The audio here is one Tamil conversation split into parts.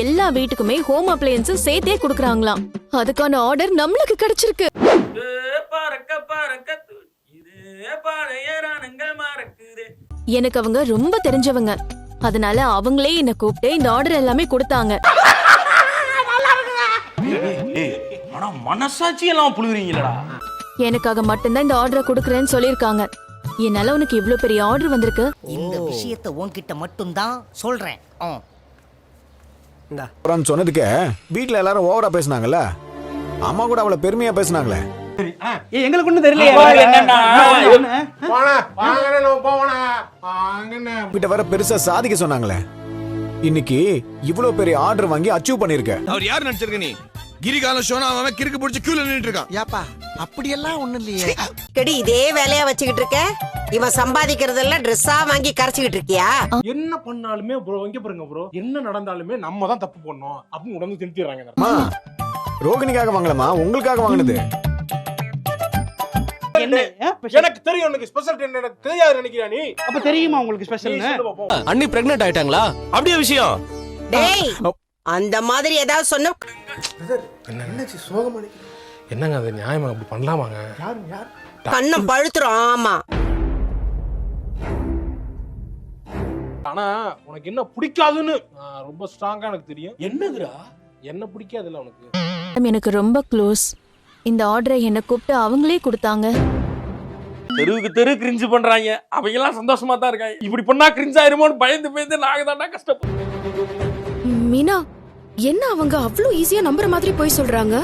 எல்லா வீட்டுக்குமே ஹோம் அப்ளையன்ஸும் சேர்த்தே குடுக்கறாங்களாம். அதுக்கான ஆர்டர் நம்மளுக்கு கிடைச்சிருக்கு. எனக்கு அவங்க ரொம்ப தெரிஞ்சவங்க. அதனால அவங்களே என்ன கூப்பிட்டு இந்த ஆர்டர் எல்லாமே கொடுத்தாங்க. ஆனா மனசாட்சி எல்லாம் புழுகுறீங்களடா. எனக்காக மட்டும்தான் இந்த ஆர்டரை கொடுக்கறேன்னு சொல்லிருக்காங்க என்னால உனக்கு இவ்ளோ பெரிய ஆர்டர் வந்திருக்கு. இந்த விஷயத்தை உன்கிட்ட மட்டும்தான் சொல்றேன். அப்புறம் சொன்னதுக்கு வீட்ல எல்லாரும் ஓவரா பேசுனாங்கல்ல? அம்மா கூட அவளை பெருமையா பேசுனாங்களே. ஏய், எங்களுக்கு ஒண்ணும் கிட்ட வர பெருசா சாதிக்க சொன்னாங்களே. இன்னைக்கு இவ்ளோ பெரிய ஆர்டர் வாங்கி அச்சீவ் பண்ணிருக்க அவர் யார் நடிச்சிருக்க நீ? கிரிகாலம் ஷோனா அவன் கிறுக்கு பிடிச்சி கியூல நின்னுட்டு இருக்கான். ஏப்பா அப்படியெல்லாம் ஒண்ணும் இல்லையே. கடி இதே வேலையா வச்சுக்கிட்டு இருக்க? இவன் சம்பாதிக்கிறதெல்லாம் ட்ரெஸ்ஸா வாங்கி கரைச்சுக்கிட்டு இருக்கியா? என்ன பண்ணாலுமே ப்ரோ இங்க பாருங்க ப்ரோ என்ன நடந்தாலுமே நம்ம தான் தப்பு பண்ணோம் அப்படின்னு உடனே திருத்திடுறாங்க அம்மா ரோகிணிக்காக வாங்கலமா? உங்களுக்காக வாங்கினது. என்ன? ஆ, special? எனக்கு தெரியும் எனக்கு ஸ்பெஷல் எனக்கு தெரியாது நினைக்கிறா நீ? அப்ப தெரியுமா உங்களுக்கு நீ ஸ்பெஷல்னு சொல்லு பாப்போம். அண்ணி பிரெக்னென்ட் ஆயிட்டாங்களா? அப்படியே விஷயம். டேய் அந்த மாதிரி ஏதாவது சொன்ன என்னங்க அது? நியாயமா? அப்படி பண்ணலாமாங்க? யாரு யார்? கண்ணம் பழுத்துரும் ஆமா. ஆனா உனக்கு என்ன பிடிக்காதுன்னு ரொம்ப ஸ்ட்ராங்கா எனக்கு தெரியும். என்னதுடா? என்ன பிடிக்காதுல்ல உனக்கு? எனக்கு ரொம்ப க்ளோஸ் இந்த ஆர்டரை என்ன கூப்பிட்டு அவங்களே கொடுத்தாங்க. தெருவுக்கு தெரு கிரிஞ்சு பண்றாங்க. அவங்க எல்லாம் சந்தோஷமா தான் இருக்காங்க. இப்படி பண்ணா கிரிஞ்சு ஆயிருமோன்னு பயந்து பயந்து நாங்க தாண்டா கஷ்டப்படும் மீனா என்ன அவங்க அவ்வளோ ஈஸியா நம்புற மாதிரி போய் சொல்றாங்க?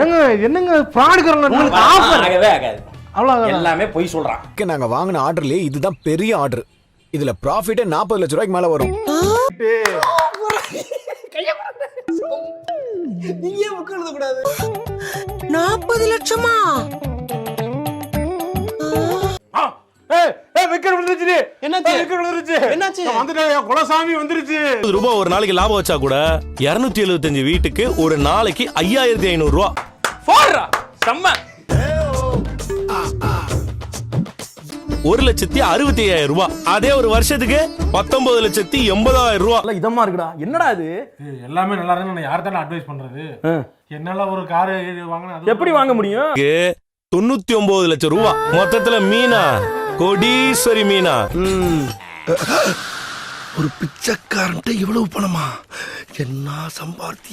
ஏங்க என்னங்க? ஃப்ராடுக்கிறோம் ஆகவே ஆகாது. எல்லாமே பொய் சொல்றான். நாங்க வாங்கின ஆர்டர்லயே இதுதான் பெரிய ஆர்டர். இதுல ப்ராஃபிட்டே நாற்பது லட்சம் ரூபாய்க்கு மேல வரும். நாற்பது லட்சமா? விக்கெட் விழுந்துருச்சு என்னாச்சு? விக்கெட் விழுந்துருச்சு. என்னாச்சு? என் குலசாமி வந்துருச்சு. ரூபாய் ஒரு நாளைக்கு லாபம் வச்சா கூட இருநூத்தி எழுபத்தஞ்சு வீட்டுக்கு ஒரு நாளைக்கு ஐயாயிரத்தி ஐநூறு ரூபா போடுறா. செம்ம. ஒரு லட்சத்தி அறுபத்தி ஐயாயிரம் ரூபாய் அதே ஒரு வருஷத்துக்கு பத்தொன்பது லட்சத்தி எண்பதாயிரம் ரூபாய் இதமா இருக்குடா. என்னடா இது? எல்லாமே நல்லா இருக்கு நான் யார் தானே அட்வைஸ் பண்றது? என்னால ஒரு கார் வாங்கினா எப்படி வாங்க முடியும்? தொண்ணூத்தி ஒன்பது லட்சம் ரூபாய் மொத்தத்துல மீனா. கோடீஸ்வரி மீனா. ஒரு பிச்சைக்காரன்ட்ட இவ்வளவு பணமா? என்ன சம்பாத்திய?